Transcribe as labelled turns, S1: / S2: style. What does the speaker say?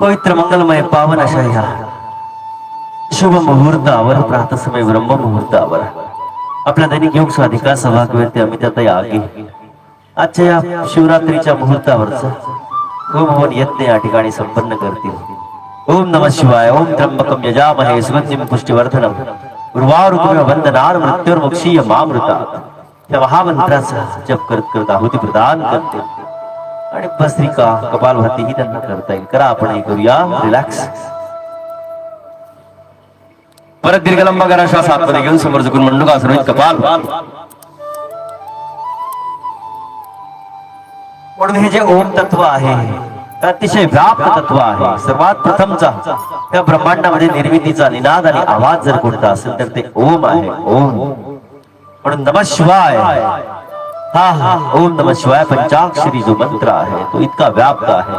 S1: पवित्र मंगलमय पावन अशा ह्या शुभ मुहूर्तावर प्रातसमय ब्रह्म मुहूर्तावर आपल्या दैनिक योग साधिका सभागवंती अमिताताई आगे. आजच्या या शिवरात्रीच्या मुहूर्तावरच होमवन यज्ञ या ठिकाणी संपन्न करतील. ओम नम शिवाय ओम त्र्यंबकम यजामहे सुगंधिम पुष्टिवर्धनम उर्वारुकुम वंदनार मृत्युर्मुक्षीय मामृता या महामंत्राचा जप करत करत आहुती प्रदान करते. आणि भस्त्रिका कपालभाती ही त्यांना करता येईल. करा आपण हे करूया. रिलॅक्स परत दीर्घलंब करा श्वास आतमध्ये घेऊन समोर झुकून मंडूका कपाल म्हणून हे जे ओम तत्व आहे ते अतिशय व्याप्त तत्व आहे सर्वात प्रथमचा त्या ब्रह्मांडामध्ये निर्मितीचा निनाद आणि आवाज जर कोणता असेल तर ते ओम आहे. ओम. म्हणून नम शिवाय. हा हा. ओम नमः शिवाय पंचाक्षरी जो मंत्र आहे तो इतका व्याप्त आहे.